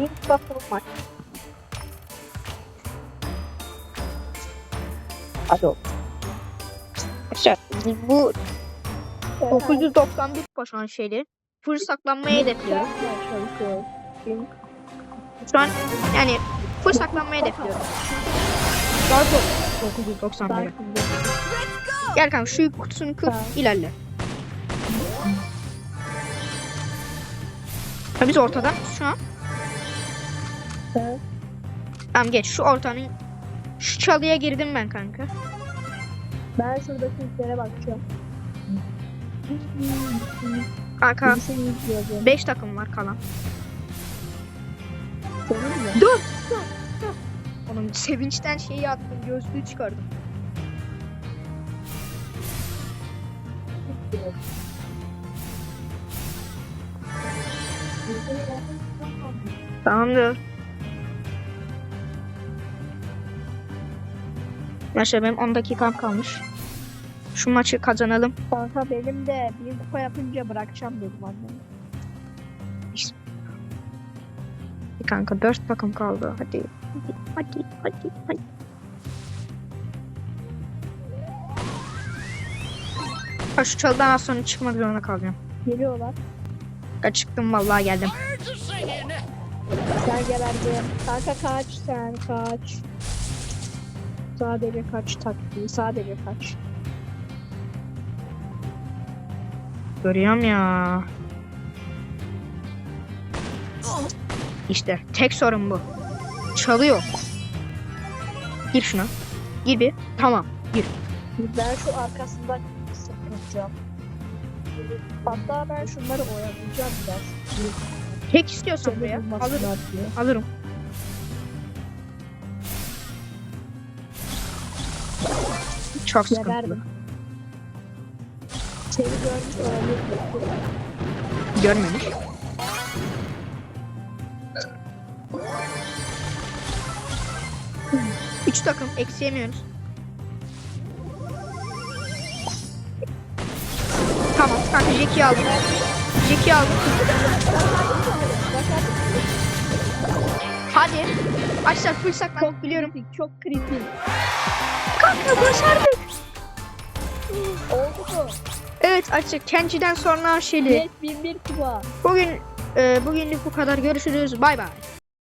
İlk. Hadi oğlum. Arkadaşlar biz bu 991 başan şeyleri full çalışıyoruz. Çünkü Şu an yani full saklanmayı hedefliyorum. Daha zor 991. farkında. Gel kanka şu kutusunu kır ilerle. Ha biz ortada şu an. Evet. Tamam geç şu ortanın şu çalıya girdim ben kanka. Ben şuradaki izlere bakacağım. Kanka Birisini izliyordum. 5 takım var kalan. Dur. Onun sevinçten şeyi attım gözlüğü çıkardım. Tamamdır. Yaşa benim 10 dakikam kalmış. Şu maçı kazanalım. Kanka benim de bir kupa yapınca bırakacağım dedim annem. Kanka 4 takım kaldı. Hadi. Hadi hadi hadi. hadi. Ha, şu çalıdan az sonra çıkmak zorunda kalacağım. Geliyorlar. Ya çıktım vallahi geldim. Sen geberdin. Kanka kaç sen kaç. Sadece kaç taktiği. Sadece kaç. Görüyorum ya. İşte tek sorun bu. Çalıyor. Gir şuna. Gir bir. Tamam. Gir. Ben şu arkasından sıkılacağım. Hatta ben şunları oyalayacağım biraz. Tek istiyorsan buraya. Alırım. Alırım. Çok sıkıntılı. Geberdim. Seni görmüş olabilir. Görmemiş. Üç takım eksiyemiyoruz. Tamam kanka Jack'i aldım. Jack'i aldım. Hadi. Başlar full saklandık biliyorum. Kritik, çok kritik. Kanka başardık. Oldu? Evet açık. Kenji'den sonra Şeli. Net 1001 kuba. Bugün e, bugünlük bu kadar. Görüşürüz. Bay bay.